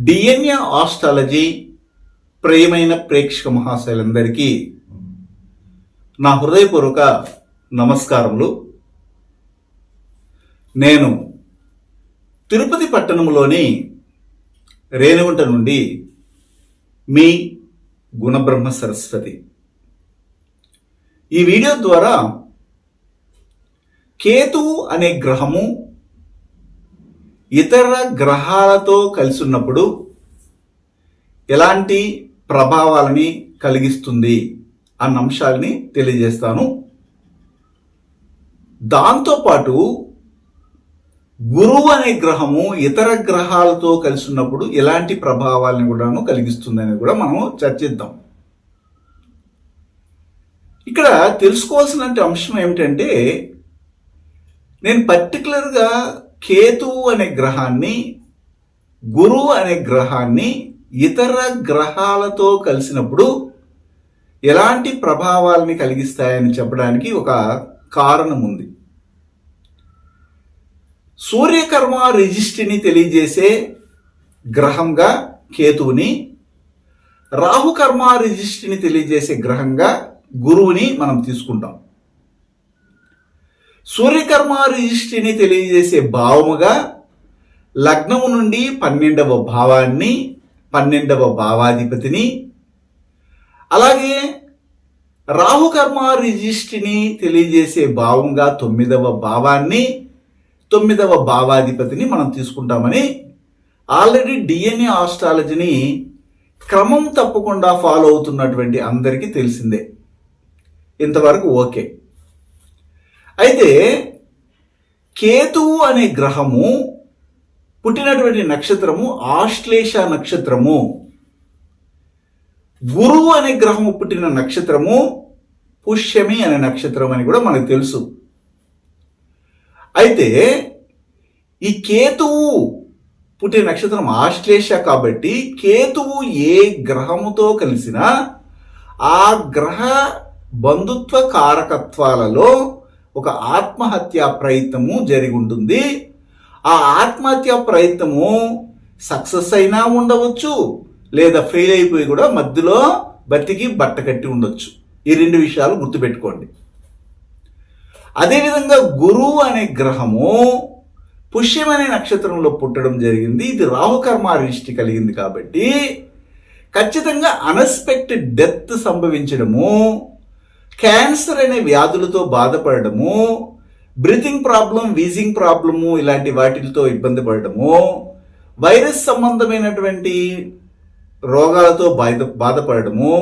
DNA astrology ప్రియమైన ప్రేక్షక మహాశయులందరికీ నా హృదయపూర్వక నమస్కారములు. నేను తిరుపతి పట్టణంలోని రేణుగుంట నుండి మీ గుణబ్రహ్మ సరస్వతి. ఈ వీడియో ద్వారా కేతువు అనే గ్రహము ఇతర గ్రహాలతో కలిసి ఉన్నప్పుడు ఎలాంటి ప్రభావాలని కలిగిస్తుంది అన్న అంశాలని తెలియజేస్తాను. దాంతోపాటు గురువు అనే గ్రహము ఇతర గ్రహాలతో కలిసి ఉన్నప్పుడు ఎలాంటి ప్రభావాలను కూడాను కలిగిస్తుంది అనేది కూడా మనం చర్చిద్దాం. ఇక్కడ తెలుసుకోవాల్సిన అంశం ఏమిటంటే నేను పర్టికులర్గా కేతువు అనే గ్రహాన్ని గురువు అనే గ్రహాన్ని ఇతర గ్రహాలతో కలిసినప్పుడు ఎలాంటి ప్రభావాలని కలిగిస్తాయని చెప్పడానికి ఒక కారణం ఉంది సూర్యకర్మ రిజిస్ట్రీని తెలియజేసే గ్రహంగా కేతువుని రాహుకర్మ రిజిస్ట్రీని తెలియజేసే గ్రహంగా గురువుని మనం తీసుకుంటాం. సూర్యకర్మ రిజిస్ట్రీని తెలియజేసే భావముగా లగ్నము నుండి పన్నెండవ భావాన్ని పన్నెండవ భావాధిపతిని అలాగే రాహుకర్మ రిజిస్ట్రీని తెలియజేసే భావంగా తొమ్మిదవ భావాన్ని తొమ్మిదవ భావాధిపతిని మనం తీసుకుంటామని ఆల్రెడీ డిఎన్ఏ ఆస్ట్రాలజీని క్రమం తప్పకుండా ఫాలో అవుతున్నటువంటి అందరికీ తెలిసిందే. ఇంతవరకు ఓకే. అయితే కేతువు అనే గ్రహము పుట్టినటువంటి నక్షత్రము ఆశ్లేష నక్షత్రము. గురువు అనే గ్రహము పుట్టిన నక్షత్రము పుష్యమి అనే నక్షత్రం అని కూడా మనకు తెలుసు. అయితే ఈ కేతువు పుట్టిన నక్షత్రం ఆశ్లేష కాబట్టి కేతువు ఏ గ్రహముతో కలిసినా ఆ గ్రహ బంధుత్వ కారకత్వాలలో ఒక ఆత్మహత్య ప్రయత్నము జరిగి ఉంటుంది. ఆ ఆత్మహత్య ప్రయత్నము సక్సెస్ అయినా ఉండవచ్చు లేదా ఫెయిల్ అయిపోయి కూడా మధ్యలో బతికి బట్ట కట్టి ఉండొచ్చు. ఈ రెండు విషయాలు గుర్తుపెట్టుకోండి. అదేవిధంగా గురువు అనే గ్రహము పుష్యం అనే నక్షత్రంలో పుట్టడం జరిగింది. ఇది రాహుకర్మ రిష్టి కలిగింది కాబట్టి ఖచ్చితంగా అన్ఎక్స్పెక్టెడ్ డెత్ సంభవించడము క్యాన్సర్ అనే వ్యాధులతో బాధపడము బ్రీతింగ్ ప్రాబ్లం వీజింగ్ ప్రాబ్లము ఇలాంటి వాటితో ఇబ్బంది పడడము వైరస్ సంబంధమైనటువంటి రోగాలతో బాధ బాధపడము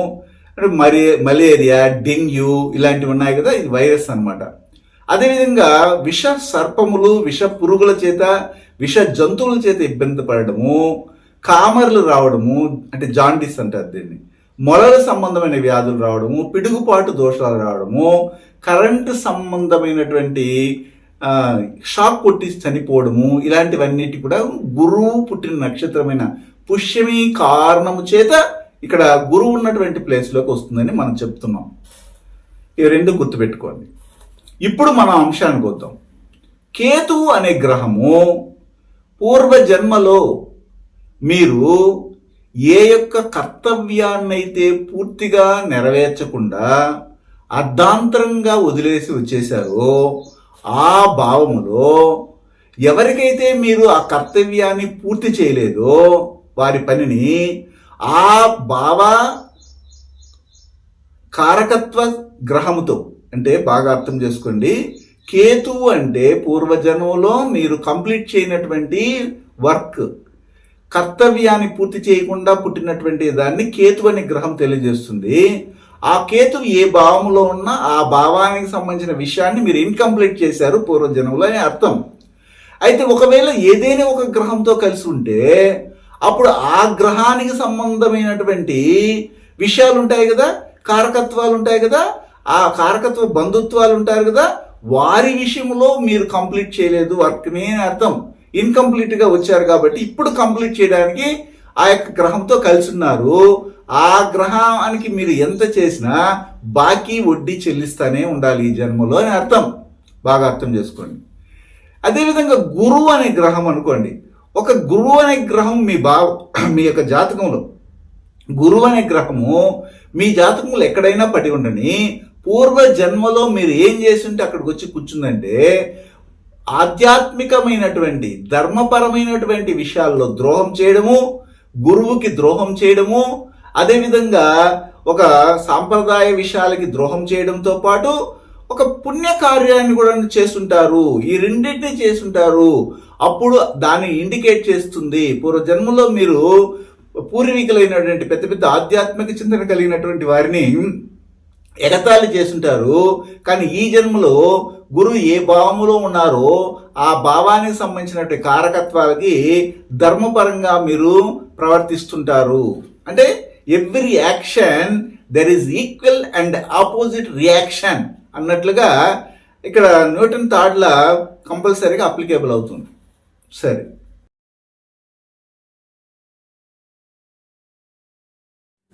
అంటే మరి మలేరియా డెంగ్యూ ఇలాంటివి ఉన్నాయి కదా ఇది వైరస్ అన్నమాట. అదేవిధంగా విష సర్పములు విష పురుగుల చేత విష జంతువుల చేత ఇబ్బంది పడడము కామర్లు రావడము అంటే జాండీస్ అంటారు దీన్ని. మొలల సంబంధమైన వ్యాధులు రావడము పిడుగుపాటు దోషాలు రావడము కరెంటు సంబంధమైనటువంటి షాక్ కొట్టి చనిపోవడము ఇలాంటివన్నిటి కూడా గురువు పుట్టిన నక్షత్రమైన పుష్యమి కారణము చేత ఇక్కడ గురువు ఉన్నటువంటి ప్లేస్లోకి వస్తుందని మనం చెప్తున్నాం. ఇవి రెండు గుర్తుపెట్టుకోండి. ఇప్పుడు మన అంశానికి వద్దాం. కేతువు అనే గ్రహము పూర్వ జన్మలో మీరు ఏ యొక్క కర్తవ్యాన్నైతే పూర్తిగా నెరవేర్చకుండా అర్ధాంతరంగా వదిలేసి వచ్చేశారో ఆ భావములో ఎవరికైతే మీరు ఆ కర్తవ్యాన్ని పూర్తి చేయలేదో వారి పనిని ఆ భావ కారకత్వ గ్రహముతో అంటే బాగా అర్థం చేసుకోండి కేతువు అంటే పూర్వజన్మలో మీరు కంప్లీట్ చేయనటువంటి వర్క్. కర్తవ్యాన్ని పూర్తి చేయకుండా పుట్టినటువంటి దాన్ని కేతు అనే గ్రహం తెలియజేస్తుంది. ఆ కేతు ఏ భావంలో ఉన్నా ఆ భావానికి సంబంధించిన విషయాన్ని మీరు ఇన్కంప్లీట్ చేశారు పూర్వజన్మలో అని అర్థం. అయితే ఒకవేళ ఏదైనా ఒక గ్రహంతో కలిసి ఉంటే అప్పుడు ఆ గ్రహానికి సంబంధమైనటువంటి విషయాలు ఉంటాయి కదా కారకత్వాలు ఉంటాయి కదా ఆ కారకత్వ బంధుత్వాలు ఉంటారు కదా వారి విషయంలో మీరు కంప్లీట్ చేయలేదు వర్క్ని అని అర్థం. ఇన్కంప్లీట్గా వచ్చారు కాబట్టి ఇప్పుడు కంప్లీట్ చేయడానికి ఆ యొక్క గ్రహంతో కలిసి ఉన్నారు ఆ గ్రహానికి మీరు ఎంత చేసినా బాకీ వడ్డీ చెల్లిస్తానే ఉండాలి ఈ జన్మలో అని అర్థం. బాగా అర్థం చేసుకోండి. అదేవిధంగా గురువు అనే గ్రహం అనుకోండి. ఒక గురువు అనే గ్రహం మీ బావ మీ యొక్క జాతకంలో. గురువు అనే గ్రహము మీ జాతకంలో ఎక్కడైనా పడి ఉండని పూర్వ జన్మలో మీరు ఏం చేసి ఉంటే అక్కడికి వచ్చి కూర్చుందంటే ఆధ్యాత్మికమైనటువంటి ధర్మపరమైనటువంటి విషయాల్లో ద్రోహం చేయడము గురువుకి ద్రోహం చేయడము అదేవిధంగా ఒక సాంప్రదాయ విషయాలకి ద్రోహం చేయడంతో పాటు ఒక పుణ్యకార్యాన్ని కూడా చేస్తుంటారు. ఈ రెండింటిని చేస్తుంటారు. అప్పుడు దాన్ని ఇండికేట్ చేస్తుంది. పూర్వజన్మలో మీరు పూర్వీకులైనటువంటి పెద్ద పెద్ద ఆధ్యాత్మిక చింతన కలిగినటువంటి వారిని ఎగతాళి చేస్తుంటారు కానీ ఈ జన్మలో గురువు ఏ భావములో ఉన్నారో ఆ భావానికి సంబంధించినటువంటి కారకత్వాలకి ధర్మపరంగా మీరు ప్రవర్తిస్తుంటారు. అంటే every action there is equal and opposite reaction అన్నట్లుగా ఇక్కడ న్యూటన్ థాడ్లా కంపల్సరీగా అప్లికేబుల్ అవుతుంది. సరే.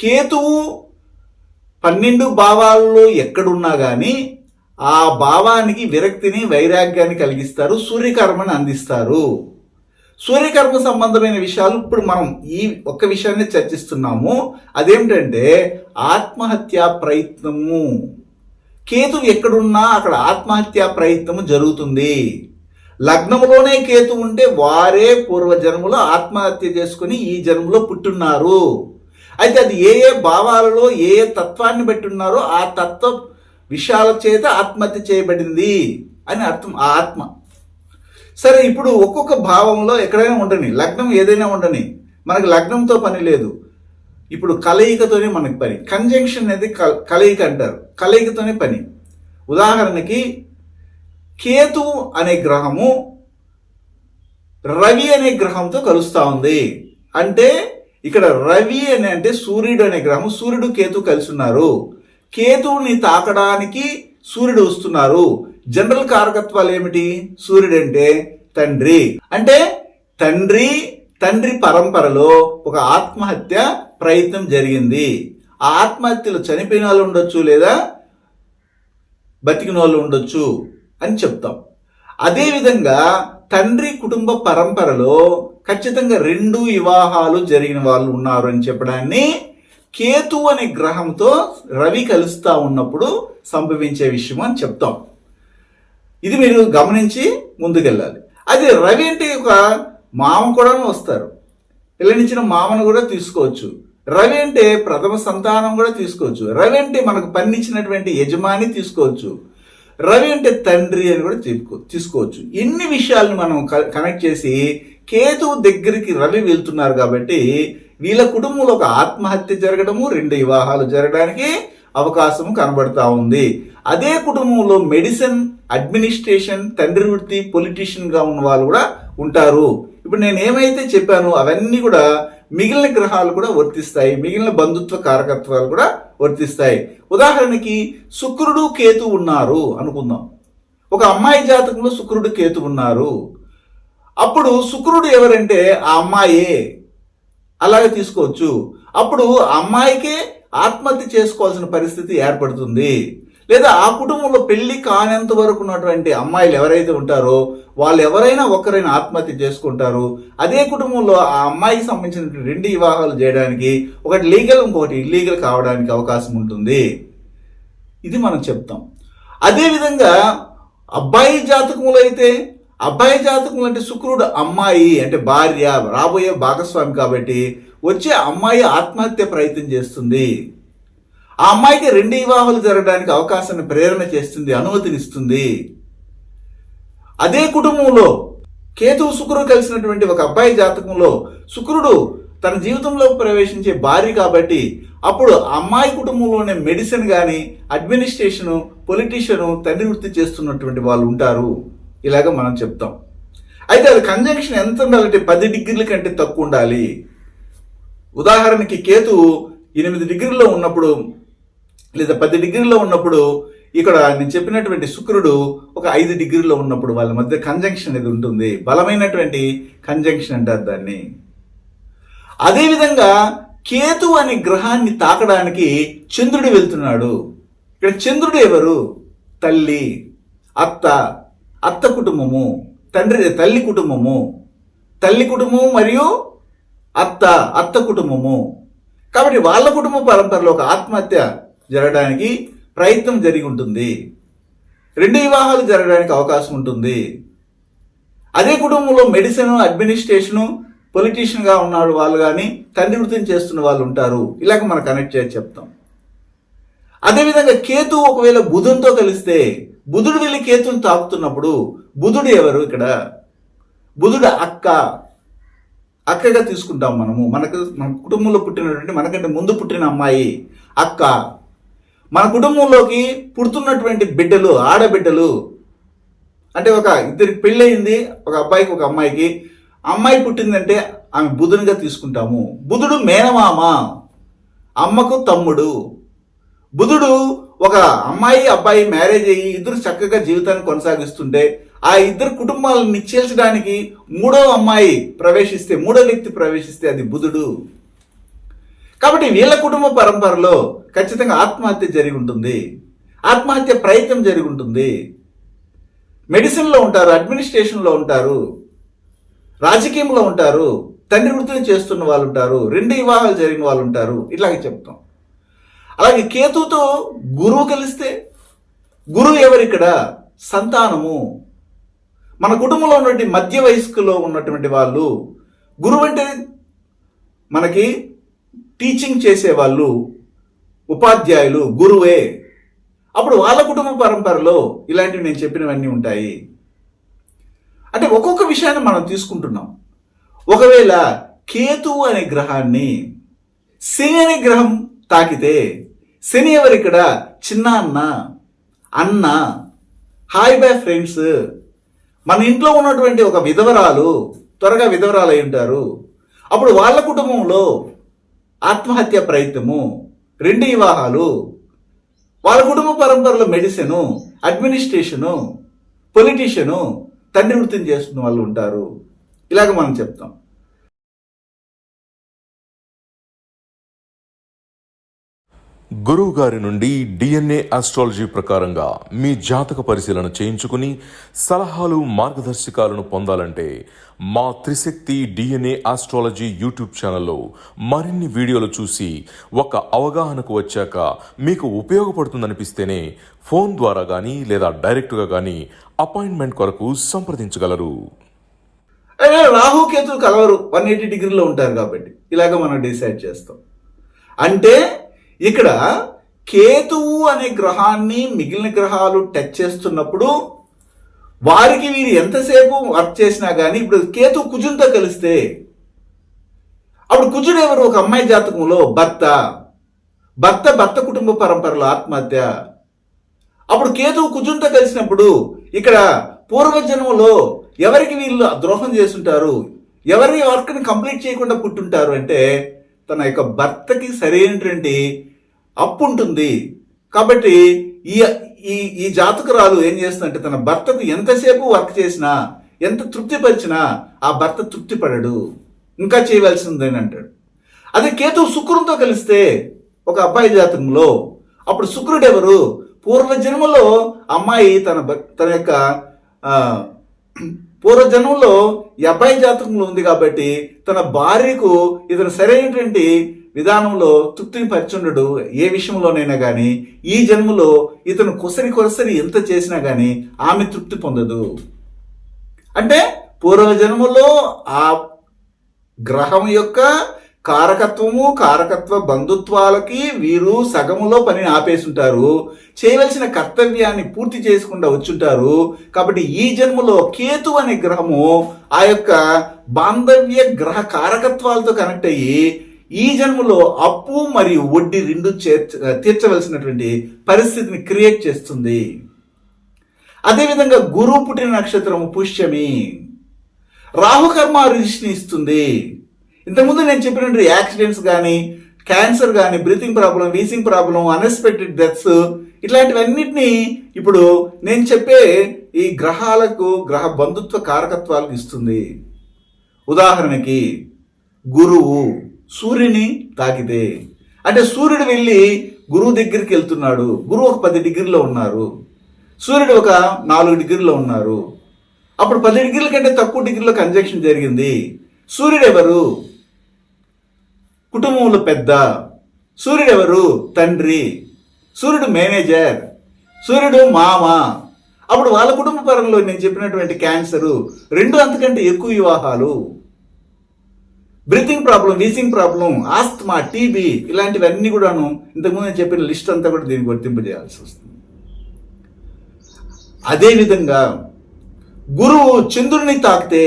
కేతువు పన్నెండు భావాల్లో ఎక్కడున్నా కానీ ఆ భావానికి విరక్తిని వైరాగ్యాన్ని కలిగిస్తారు సూర్యకర్మని అందిస్తారు. సూర్యకర్మ సంబంధమైన విషయాలు ఇప్పుడు మనం ఈ ఒక్క విషయాన్ని చర్చిస్తున్నాము. అదేమిటంటే ఆత్మహత్యా ప్రయత్నము. కేతు ఎక్కడున్నా అక్కడ ఆత్మహత్య ప్రయత్నము జరుగుతుంది. లగ్నములోనే కేతు ఉంటే వారే పూర్వజన్మలో ఆత్మహత్య చేసుకుని ఈ జన్మలో పుట్టున్నారు. అయితే అది ఏ ఏ భావాలలో ఏ ఏ తత్వాన్ని బట్టి ఉన్నారో ఆ తత్వ విషయాల చేత ఆత్మహత్య చేయబడింది అని అర్థం ఆ ఆత్మ. సరే ఇప్పుడు ఒక్కొక్క భావంలో ఎక్కడైనా ఉండని లగ్నం ఏదైనా ఉండని మనకు లగ్నంతో పని లేదు. ఇప్పుడు కలయికతోనే మనకి పని. కంజంక్షన్ అనేది కల- కలయిక అంటారు. కలయికతోనే పని. ఉదాహరణకి కేతు అనే గ్రహము రవి అనే గ్రహంతో కలుస్తూ ఉంది. అంటే ఇక్కడ రవి అని అంటే సూర్యుడు అనే గ్రహం సూర్యుడు కేతు కలిసి ఉన్నారు కేతువుని తాకడానికి సూర్యుడు వస్తున్నారు. జనరల్ కారకత్వాలు ఏమిటి? సూర్యుడు అంటే తండ్రి. అంటే తండ్రి తండ్రి పరంపరలో ఒక ఆత్మహత్య ప్రయత్నం జరిగింది. ఆ ఆత్మహత్యలో చనిపోయిన వాళ్ళు ఉండొచ్చు లేదా బతికిన వాళ్ళు ఉండొచ్చు అని చెప్తాం. అదేవిధంగా తండ్రి కుటుంబ పరంపరలో ఖచ్చితంగా రెండు వివాహాలు జరిగిన వాళ్ళు ఉన్నారు అని చెప్పడాన్ని కేతు అనే గ్రహంతో రవి కలుస్తా ఉన్నప్పుడు సంభవించే విషయం అని చెప్తాం. ఇది మీరు గమనించి ముందుకెళ్ళాలి. అది రవి అంటే ఒక మామ కూడా వస్తారు. పిల్లనిచ్చిన మామను కూడా తీసుకోవచ్చు. రవి అంటే ప్రథమ సంతానం కూడా తీసుకోవచ్చు. రవి అంటే మనకు పన్నిచ్చినటువంటి యజమాని తీసుకోవచ్చు. రవి అంటే తండ్రి అని కూడా తీసుకో తీసుకోవచ్చు. ఇన్ని విషయాలను మనం క- కనెక్ట్ చేసి కేతువు దగ్గరికి రవి వెళ్తున్నారు కాబట్టి వీళ్ళ కుటుంబంలో ఒక ఆత్మహత్య జరగడము రెండు వివాహాలు జరగడానికి అవకాశం కనబడతా ఉంది. అదే కుటుంబంలో మెడిసిన్ అడ్మినిస్ట్రేషన్ తండ్రి వృత్తి పొలిటీషియన్గా ఉన్న వాళ్ళు కూడా ఉంటారు. ఇప్పుడు నేను ఏమైతే చెప్పానో అవన్నీ కూడా మిగిలిన గ్రహాలు కూడా వర్తిస్తాయి. మిగిలిన బంధుత్వ కారకత్వాలు కూడా వర్తిస్తాయి. ఉదాహరణకి శుక్రుడు కేతు ఉన్నారు అనుకుందాం. ఒక అమ్మాయి జాతకంలో శుక్రుడు కేతు ఉన్నారు. అప్పుడు శుక్రుడు ఎవరంటే ఆ అమ్మాయే అలాగే తీసుకోవచ్చు. అప్పుడు ఆ అమ్మాయికే ఆత్మహత్య చేసుకోవాల్సిన పరిస్థితి ఏర్పడుతుంది. లేదా ఆ కుటుంబంలో పెళ్ళి కానంత వరకు ఉన్నటువంటి అమ్మాయిలు ఎవరైతే ఉంటారో వాళ్ళు ఎవరైనా ఒకరైనా ఆత్మహత్య చేసుకుంటారు. అదే కుటుంబంలో ఆ అమ్మాయికి సంబంధించిన రెండు వివాహాలు చేయడానికి ఒకటి లీగల్ ఇంకొకటి ఇల్లీగల్ కావడానికి అవకాశం ఉంటుంది. ఇది మనం చెప్తాం. అదేవిధంగా అబ్బాయి జాతకంలో అయితే అబ్బాయి జాతకం అంటే శుక్రుడు అమ్మాయి అంటే భార్య రాబోయే భాగస్వామి కాబట్టి వచ్చే అమ్మాయి ఆత్మహత్య ప్రయత్నం చేస్తుంది. ఆ అమ్మాయికి రెండు వివాహాలు జరగడానికి అవకాశాన్ని ప్రేరణ చేస్తుంది అనుమతినిస్తుంది అదే కుటుంబంలో కేతువు శుక్రుడు కలిసినటువంటి ఒక అబ్బాయి జాతకంలో శుక్రుడు తన జీవితంలో ప్రవేశించే భార్య కాబట్టి అప్పుడు ఆ అమ్మాయి కుటుంబంలోనే మెడిసిన్ కానీ అడ్మినిస్ట్రేషను పొలిటీషియను తండ్రి వృత్తి చేస్తున్నటువంటి వాళ్ళు ఉంటారు. ఇలాగ మనం చెప్తాం. అయితే అది కంజంక్షన్ ఎంత ఉండాలంటే పది డిగ్రీల కంటే తక్కువ ఉండాలి. ఉదాహరణకి కేతు ఎనిమిది డిగ్రీల్లో ఉన్నప్పుడు లేదా పది డిగ్రీల్లో ఉన్నప్పుడు ఇక్కడ నేను చెప్పినటువంటి శుక్రుడు ఒక ఐదు డిగ్రీలో ఉన్నప్పుడు వాళ్ళ మధ్య కంజంక్షన్ అనేది ఉంటుంది. బలమైనటువంటి కంజంక్షన్ అంటారు దాన్ని. అదేవిధంగా కేతు అనే గ్రహాన్ని తాకడానికి చంద్రుడు వెళ్తున్నాడు. ఇక్కడ చంద్రుడు ఎవరు? తల్లి అత్త అత్త కుటుంబము తండ్రి తల్లి కుటుంబము తల్లి కుటుంబము మరియు అత్త అత్త కుటుంబము. కాబట్టి వాళ్ళ కుటుంబ పరంపరలో ఒక ఆత్మహత్య జరగడానికి ప్రయత్నం జరిగి ఉంటుంది. రెండు వివాహాలు జరగడానికి అవకాశం ఉంటుంది. అదే కుటుంబంలో మెడిసిన్ అడ్మినిస్ట్రేషను పొలిటీషియన్గా ఉన్నాడు వాళ్ళు కానీ తండ్రి వృత్తిని చేస్తున్న వాళ్ళు ఉంటారు. ఇలాగ మనం కనెక్ట్ చేసి చెప్తాం. అదేవిధంగా కేతు ఒకవేళ బుధంతో కలిస్తే బుధుడు వెళ్ళి కేతుని తాకుతున్నప్పుడు బుధుడు ఎవరు ఇక్కడ? బుధుడు అక్క. అక్కగా తీసుకుంటాం మనము. మనకు మన కుటుంబంలో పుట్టినటువంటి మనకంటే ముందు పుట్టిన అమ్మాయి అక్క. మన కుటుంబంలోకి పుడుతున్నటువంటి బిడ్డలు ఆడబిడ్డలు. అంటే ఒక ఇద్దరికి పెళ్ళయింది ఒక అబ్బాయికి ఒక అమ్మాయికి. అమ్మాయి పుట్టిందంటే ఆమె బుధునిగా తీసుకుంటాము. బుధుడు మేనమామ అమ్మకు తమ్ముడు. బుధుడు ఒక అమ్మాయి అబ్బాయి మ్యారేజ్ అయ్యి ఇద్దరు చక్కగా జీవితాన్ని కొనసాగిస్తుంటే ఆ ఇద్దరు కుటుంబాలను నిశ్చయించడానికి మూడో అమ్మాయి ప్రవేశిస్తే మూడో వ్యక్తి ప్రవేశిస్తే అది బుధుడు. కాబట్టి వీళ్ళ కుటుంబ పరంపరలో ఖచ్చితంగా ఆత్మహత్య జరిగి ఉంటుంది. ఆత్మహత్య ప్రయత్నం జరిగి ఉంటుంది. మెడిసిన్లో ఉంటారు అడ్మినిస్ట్రేషన్లో ఉంటారు రాజకీయంలో ఉంటారు తండ్రి వృత్తిని చేస్తున్న వాళ్ళు ఉంటారు రెండు వివాహాలు జరిగిన వాళ్ళు ఉంటారు ఇట్లాగే చెప్తాం. అలాగే కేతుతో గురువు కలిస్తే గురువు ఎవరిక్కడ? సంతానము. మన కుటుంబంలో ఉన్నటువంటి మధ్య వయస్కులో ఉన్నటువంటి వాళ్ళు గురువు అంటే మనకి టీచింగ్ చేసేవాళ్ళు ఉపాధ్యాయులు గురువే. అప్పుడు వాళ్ళ కుటుంబ పరంపరలో ఇలాంటివి నేను చెప్పినవన్నీ ఉంటాయి. అంటే ఒక్కొక్క విషయాన్ని మనం తీసుకుంటున్నాం. ఒకవేళ కేతు అనే గ్రహాన్ని సింగ్ అనే గ్రహం తాకితే శని ఎవరు ఇక్కడ చిన్న అన్న అన్న హాయ్ బై ఫ్రెండ్స్ మన ఇంట్లో ఉన్నటువంటి ఒక విధవరాలు త్వరగా విధవరాలు అయి ఉంటారు. అప్పుడు వాళ్ళ కుటుంబంలో ఆత్మహత్య ప్రయత్నము రెండు వివాహాలు వాళ్ళ కుటుంబ పరంపరలో మెడిసిను అడ్మినిస్ట్రేషను పొలిటీషియను తండ్రి వృత్తిని చేస్తున్న వాళ్ళు ఉంటారు. ఇలాగ మనం చెప్తాం. గురువు గారి నుండి డిఎన్ఏ ఆస్ట్రాలజీ ప్రకారంగా మీ జాతక పరిశీలన చేయించుకుని సలహాలు మార్గదర్శకాలను పొందాలంటే మా త్రిశక్తి డిఎన్ఏ ఆస్ట్రాలజీ యూట్యూబ్ ఛానల్లో మరిన్ని వీడియోలు చూసి ఒక అవగాహనకు వచ్చాక మీకు ఉపయోగపడుతుందనిపిస్తేనే ఫోన్ ద్వారా కానీ లేదా డైరెక్ట్గా కానీ అపాయింట్మెంట్ కొరకు సంప్రదించగలరు. రాహుకేతులు కలవరు. వన్ ఎయిటీ డిగ్రీలో ఉంటారు కాబట్టి ఇలాగ మనం డిసైడ్ చేస్తాం. అంటే ఇక్కడ కేతువు అనే గ్రహాన్ని మిగిలిన గ్రహాలు టచ్ చేస్తున్నప్పుడు వారికి వీరు ఎంతసేపు వర్క్ చేసినా కానీ ఇప్పుడు కేతు కుజుంతో కలిస్తే అప్పుడు కుజుడు ఎవరు? ఒక అమ్మాయి జాతకంలో భర్త. భర్త భర్త కుటుంబ పరంపరలో ఆత్మహత్య. అప్పుడు కేతువు కుజుంతో కలిసినప్పుడు ఇక్కడ పూర్వజన్మలో ఎవరికి వీళ్ళు ద్రోహం చేస్తుంటారు? ఎవరి వర్క్ని కంప్లీట్ చేయకుండా పుట్టుంటారు అంటే తన యొక్క భర్తకి సరైనటువంటి అప్పు ఉంటుంది కాబట్టి ఈ ఈ ఈ జాతకురాలు ఏం చేస్తుందంటే తన భర్తకు ఎంతసేపు వర్క్ చేసినా ఎంత తృప్తిపరిచినా ఆ భర్త తృప్తి పడడు ఇంకా అని అంటాడు అదే కేతువు శుక్రునితో కలిస్తే ఒక అబ్బాయి జాతకంలో అప్పుడు శుక్రుడు ఎవరు? పూర్వజన్మలో అమ్మాయి తన తన యొక్క పూర్వజన్మలో ఈ అబ్బాయి జాతకంలో ఉంది కాబట్టి తన భార్యకు ఇతను సరైనటువంటి విధానంలో తృప్తిని పరిచుండడు ఏ విషయంలోనైనా కానీ ఈ జన్మలో ఇతను కొసరి కొసరి ఎంత చేసినా కానీ ఆమె తృప్తి పొందదు. అంటే పూర్వ జన్మలో ఆ గ్రహం యొక్క కారకత్వము కారకత్వ బంధుత్వాలకి వీరు సగములో పని ఆపేసుంటారు. చేయవలసిన కర్తవ్యాన్ని పూర్తి చేసుకుండా వచ్చుంటారు. కాబట్టి ఈ జన్మలో కేతు అనే గ్రహము ఆ యొక్క బాంధవ్య గ్రహ కారకత్వాలతో కనెక్ట్ అయ్యి ఈ జన్మలో అప్పు మరియు వడ్డీ రెండు తీర్చవలసినటువంటి పరిస్థితిని క్రియేట్ చేస్తుంది. అదేవిధంగా గురువు పుట్టిన నక్షత్రము పుష్యమి. రాహుకర్మ రిజిస్ట్ని ఇస్తుంది. ఇంతకుముందు నేను చెప్పినటువంటి యాక్సిడెంట్స్ కానీ క్యాన్సర్ కానీ breathing problem wheezing problem unexpected deaths ఇట్లాంటివన్నిటిని ఇప్పుడు నేను చెప్పే ఈ గ్రహాలకు గ్రహ బంధుత్వ కారకత్వాలకు ఇస్తుంది. ఉదాహరణకి గురువు. సూర్యుని తాకితే. అంటే సూర్యుడు వెళ్ళి గురువు దగ్గరికి వెళ్తున్నాడు. గురువు ఒక పది డిగ్రీలో ఉన్నారు. సూర్యుడు ఒక నాలుగు డిగ్రీలో ఉన్నారు. అప్పుడు పది డిగ్రీల కంటే తక్కువ డిగ్రీలో కంజక్షన్ జరిగింది. సూర్యుడు ఎవరు? కుటుంబంలో పెద్ద. సూర్యుడు ఎవరు? తండ్రి. సూర్యుడు మేనేజర్. సూర్యుడు మామ. అప్పుడు వాళ్ళ కుటుంబ పరంలో నేను చెప్పినటువంటి క్యాన్సరు రెండు అంతకంటే ఎక్కువ వివాహాలు. Breathing problem wheezing problem asthma TB ఇలాంటివన్నీ కూడాను ఇంతకుముందు నేను చెప్పిన లిస్ట్ అంతా కూడా దీనికి వర్తింపజేయాల్సి వస్తుంది. అదేవిధంగా గురువు చంద్రుని తాకితే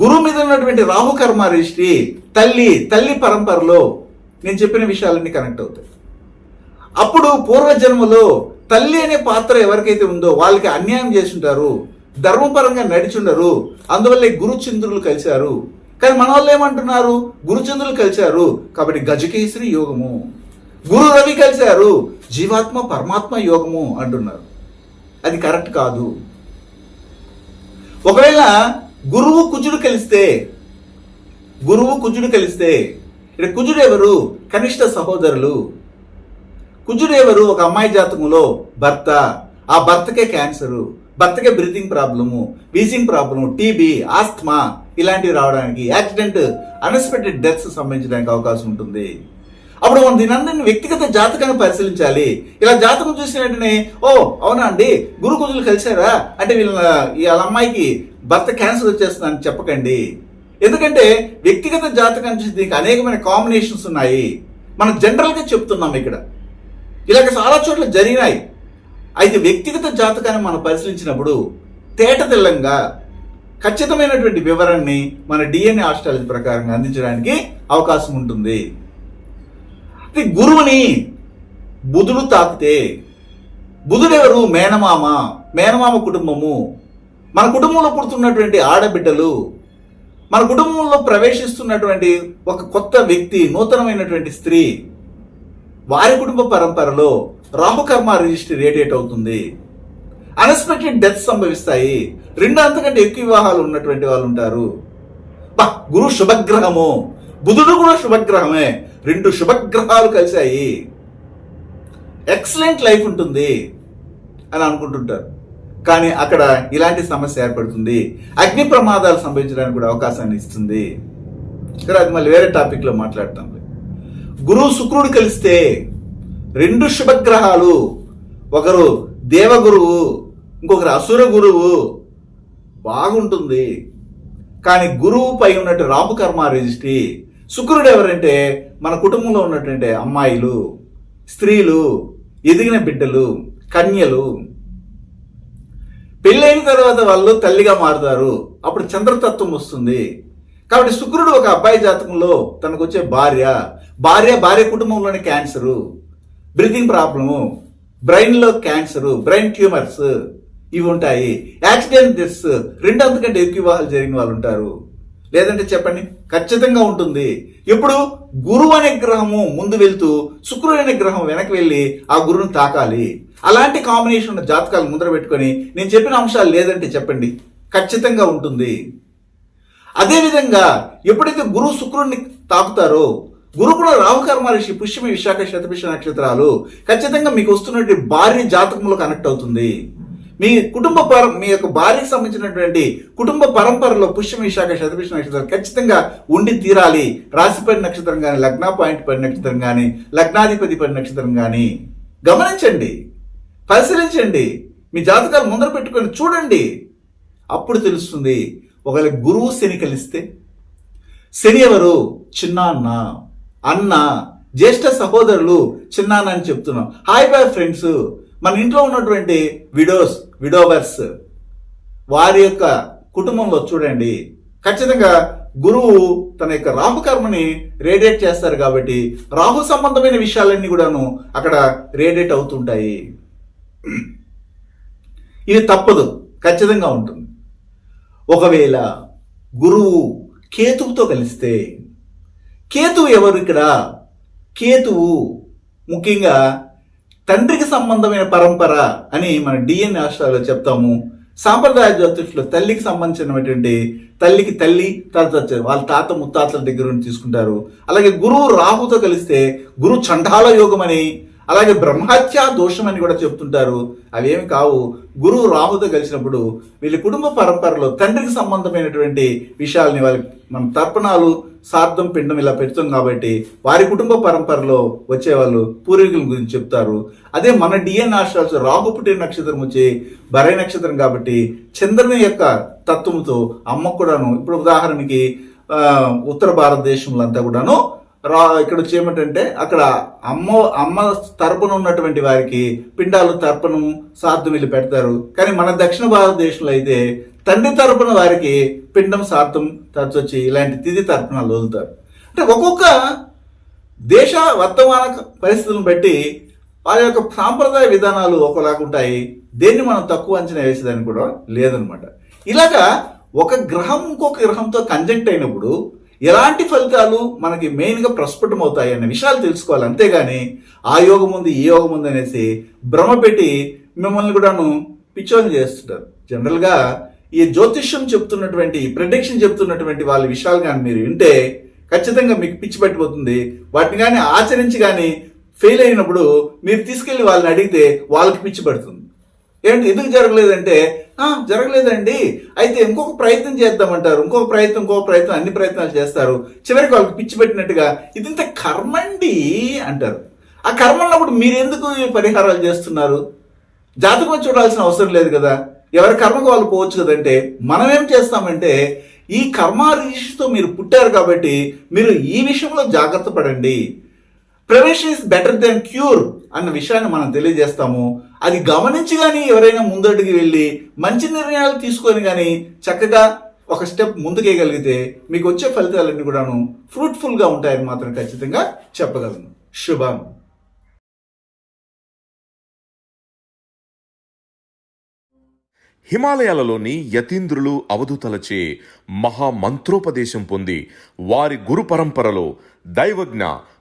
గురువు మీద ఉన్నటువంటి రాహుకర్మ రిష్టి తల్లి తల్లి పరంపరలో నేను చెప్పిన విషయాలన్నీ కనెక్ట్ అవుతాయి. అప్పుడు పూర్వజన్మలో తల్లి అనే పాత్ర ఎవరికైతే ఉందో వాళ్ళకి అన్యాయం చేస్తుంటారు ధర్మపరంగా నడిచుండరు అందువల్ల ఈ గురుచంద్రులు కలిశారు కానీ మన వాళ్ళు ఏమంటున్నారు? గురుచంద్రులు కలిశారు. కాబట్టి గజకేసరి యోగము. గురు రవి కలిశారు. జీవాత్మ పరమాత్మ యోగము అంటున్నారు. అది కరెక్ట్ కాదు. ఒకవేళ గురువు కుజుడు కలిస్తే గురువు కుజుడు కలిస్తే ఇక్కడ కుజుడు ఎవరు? కనిష్ట సహోదరులు. కుజుడు ఎవరు? ఒక అమ్మాయి జాతకంలో భర్త. ఆ భర్తకే cancer. భర్తకే breathing problem wheezing problem TB asthma ఇలాంటివి రావడానికి యాక్సిడెంట్ అన్ఎక్స్పెక్టెడ్ డెత్స్ సంభవించడానికి అవకాశం ఉంటుంది. అప్పుడు మనం దీనందరినీ వ్యక్తిగత జాతకాన్ని పరిశీలించాలి. ఇలా జాతకం చూసిన వెంటనే ఓ అవునా అండి? గురు కుజులు కలిశారా? అంటే వీళ్ళ ఈ వాళ్ళ అమ్మాయికి భర్త క్యాన్సర్ వచ్చేస్తుందని చెప్పకండి. ఎందుకంటే వ్యక్తిగత జాతకం చూసి దీనికి అనేకమైన కాంబినేషన్స్ ఉన్నాయి. మనం జనరల్గా చెప్తున్నాం ఇక్కడ. ఇలాగ చాలా చోట్ల జరిగినాయి. అయితే వ్యక్తిగత జాతకాన్ని మనం పరిశీలించినప్పుడు తేటతెల్లంగా ఖచ్చితమైనటువంటి వివరణని మన డిఎన్ఏ ఆస్ట్రాలజీ ప్రకారంగా అందించడానికి అవకాశం ఉంటుంది. అది గురువుని బుధుడు తాకితే బుధుడెవరు మేనమామ. మేనమామ కుటుంబము. మన కుటుంబంలో పుడుతున్నటువంటి ఆడబిడ్డలు మన కుటుంబంలో ప్రవేశిస్తున్నటువంటి ఒక కొత్త వ్యక్తి నూతనమైనటువంటి స్త్రీ వారి కుటుంబ పరంపరలో రాహుకర్మ రిజిస్ట్రీ రేడియేట్ అవుతుంది. అన్ఎక్స్పెక్టెడ్ డెత్ సంభవిస్తాయి. రెండు అంతకంటే ఎక్కువ వివాహాలు ఉన్నటువంటి వాళ్ళు ఉంటారు. బా గురు శుభగ్రహము. బుధుడు కూడా శుభగ్రహమే. రెండు శుభగ్రహాలు కలిశాయి. ఎక్సలెంట్ లైఫ్ ఉంటుంది అని అనుకుంటుంటారు. కానీ అక్కడ ఇలాంటి సమస్య ఏర్పడుతుంది. అగ్ని ప్రమాదాలు సంభవించడానికి కూడా అవకాశాన్ని ఇస్తుంది. ఇక్కడ అది మళ్ళీ వేరే టాపిక్లో మాట్లాడతాం. గురువు శుక్రుడు కలిస్తే రెండు శుభగ్రహాలు. ఒకరు దేవగురువు ఇంకొకరు అసుర గురువు బాగుంటుంది. కానీ గురువు పై ఉన్నట్టు రామకర్మ రిజిస్ట్రీ శుక్రుడు ఎవరంటే మన కుటుంబంలో ఉన్నటువంటి అమ్మాయిలు స్త్రీలు ఎదిగిన బిడ్డలు కన్యలు. పెళ్ళైన తర్వాత వాళ్ళు తల్లిగా మారుతారు. అప్పుడు చంద్రతత్వం వస్తుంది. కాబట్టి శుక్రుడు ఒక అబ్బాయి జాతకంలో తనకు వచ్చే భార్య. భార్య భార్య కుటుంబంలోని క్యాన్సరు. బ్రీతింగ్ ప్రాబ్లము బ్రెయిన్లో క్యాన్సరు బ్రెయిన్ ట్యూమర్స్ ఇవి ఉంటాయి. యాక్సిడెంట్ డెత్స్ రెండు అంతకంటే ఎక్కువ వివాహాలు జరిగిన వాళ్ళు ఉంటారు. లేదంటే చెప్పండి ఖచ్చితంగా ఉంటుంది. ఇప్పుడు గురువు అనే గ్రహము ముందు వెళ్తూ శుక్రుడు అనే గ్రహం వెనక్కి వెళ్ళి ఆ గురువును తాకాలి. అలాంటి కాంబినేషన్ ఉన్న జాతకాలు ముందర పెట్టుకొని నేను చెప్పిన అంశాలు లేదంటే చెప్పండి ఖచ్చితంగా ఉంటుంది. అదేవిధంగా ఎప్పుడైతే గురువు శుక్రుడిని తాకుతారో గురుకుల కూడా రాహుకర్మ ఋషి పుష్యమి విశాఖ శతభిష నక్షత్రాలు ఖచ్చితంగా మీకు వస్తున్నటువంటి భార్య జాతకంలో కనెక్ట్ అవుతుంది. మీ కుటుంబ పర మీ యొక్క భార్యకి సంబంధించినటువంటి కుటుంబ పరంపరలో పుష్యమి విశాఖ శతభిష నక్షత్రాలు ఖచ్చితంగా ఉండి తీరాలి. రాశిపడి నక్షత్రం కానీ లగ్న పాయింట్ పడి నక్షత్రం కానీ లగ్నాధిపతి పడి నక్షత్రం కానీ గమనించండి. పరిశీలించండి. మీ జాతకాలు ముందర పెట్టుకొని చూడండి. అప్పుడు తెలుస్తుంది. ఒకవేళ గురువు శని కలిస్తే శని ఎవరు? చిన్నాన్న. అన్న అన్న జ్యేష్ఠ సహోదరులు చిన్నాన్న అని చెప్తున్నాం. హాయ్ బాయ్ ఫ్రెండ్స్ మన ఇంట్లో ఉన్నటువంటి విడోస్ విడోవర్స్ వారి యొక్క కుటుంబంలో చూడండి. ఖచ్చితంగా గురువు తన యొక్క రాహుకర్మని రేడియేట్ చేస్తారు కాబట్టి రాహు సంబంధమైన విషయాలన్నీ కూడాను అక్కడ రేడియేట్ అవుతుంటాయి. ఇది తప్పదు. ఖచ్చితంగా ఉంటుంది. ఒకవేళ గురువు కేతువుతో కలిస్తే కేతువు ఎవరు ఇక్కడ? కేతువు. ముఖ్యంగా తండ్రికి సంబంధమైన పరంపర అని మన డిఎన్ఏ రాష్ట్రాల్లో చెప్తాము. సాంప్రదాయ జ్యోతిష్లో తల్లికి సంబంధించినటువంటి తల్లికి తల్లి తర్వాత వాళ్ళ తాత ముత్తాతల దగ్గర నుండి తీసుకుంటారు. అలాగే గురువు రాహుతో కలిస్తే గురు చండాల యోగం అని అలాగే బ్రహ్మహత్య దోషం అని కూడా చెప్తుంటారు. అవేమి కావు. గురువు రాహుతో కలిసినప్పుడు వీళ్ళ కుటుంబ పరంపరలో తండ్రికి సంబంధమైనటువంటి విషయాల్ని వాళ్ళకి మనం తర్పణాలు సార్థం పిండం ఇలా పెడుతాం కాబట్టి వారి కుటుంబ పరంపరలో వచ్చేవాళ్ళు పూర్వీకుల గురించి చెప్తారు. అదే మన డిఎన్ ఆశ్రాల్స్ రాహు పుట్టిన నక్షత్రం వచ్చి బరై నక్షత్రం కాబట్టి చంద్రుని యొక్క తత్వంతో అమ్మ కూడాను ఇప్పుడు ఉదాహరణకి ఉత్తర భారతదేశంలో అంతా కూడాను రా ఇక్కడ వచ్చి ఏమిటంటే అక్కడ అమ్మ అమ్మ తరపున ఉన్నటువంటి వారికి పిండాలు తర్పణం సార్థం వీళ్ళు పెడతారు. కానీ మన దక్షిణ భారతదేశంలో అయితే తండ్రి తరపున వారికి పిండం సార్థం తరచొచ్చి ఇలాంటి తిది తర్పణాలు వదులుతారు అంటే ఒక్కొక్క దేశ వర్తమాన పరిస్థితులను బట్టి వారి యొక్క సాంప్రదాయ విధానాలు ఒకలాగా ఉంటాయి. దేన్ని మనం తక్కువ అంచనా వేసేదాన్ని కూడా లేదనమాట. ఇలాగా ఒక గ్రహం ఇంకొక గ్రహంతో కంజెక్ట్ అయినప్పుడు ఎలాంటి ఫలితాలు మనకి మెయిన్గా ప్రస్ఫుటం అవుతాయి అనే విషయాలు తెలుసుకోవాలి. అంతేగాని ఆ యోగం ఉంది ఈ యోగం ఉంది అనేసి భ్రమ పెట్టి మిమ్మల్ని కూడాను పిచ్చోని చేస్తుంటారు. జనరల్గా ఈ జ్యోతిష్యం చెప్తున్నటువంటి ప్రొడిక్షన్ చెప్తున్నటువంటి వాళ్ళ విషయాలు కానీ మీరు వింటే ఖచ్చితంగా మీకు పిచ్చి పట్టిపోతుంది. వాటిని కానీ ఆచరించి కానీ ఫెయిల్ అయినప్పుడు మీరు తీసుకెళ్ళి వాళ్ళని అడిగితే వాళ్ళకి పిచ్చి పడుతుంది. ఏంటి ఎందుకు జరగలేదంటే? జరగలేదండి. అయితే ఇంకొక ప్రయత్నం చేద్దామంటారు. ఇంకొక ప్రయత్నం ఇంకొక ప్రయత్నం అన్ని ప్రయత్నాలు చేస్తారు. చివరికి వాళ్ళకి పిచ్చి పెట్టినట్టుగా ఇది ఇంత కర్మండి అంటారు. ఆ కర్మన్నప్పుడు మీరెందుకు మీరు ఎందుకు పరిహారాలు చేస్తున్నారు? జాతకం చూడాల్సిన అవసరం లేదు కదా. ఎవరి కర్మకు వాళ్ళు పోవచ్చు కదంటే మనం ఏం చేస్తామంటే ఈ కర్మ ఋషితో మీరు పుట్టారు కాబట్టి మీరు ఈ విషయంలో జాగ్రత్త పడండి. Prevention is better than cure అన్న విషయాన్ని మనం తెలియజేస్తాము. అది గమనించి కానీ ఎవరైనా ముందడుగు వెళ్ళి మంచి నిర్ణయాలు తీసుకొని కానీ చక్కగా ఒక స్టెప్ ముందుకేయగలిగితే మీకు వచ్చే ఫలితాలన్నీ కూడాను ఫ్రూట్ఫుల్గా ఉంటాయని మాత్రం ఖచ్చితంగా చెప్పగలను. శుభం. హిమాలయాలలోని యతీంద్రులు అవధూతలచే మహామంత్రోపదేశం పొంది వారి గురు పరంపరలో దైవజ్ఞ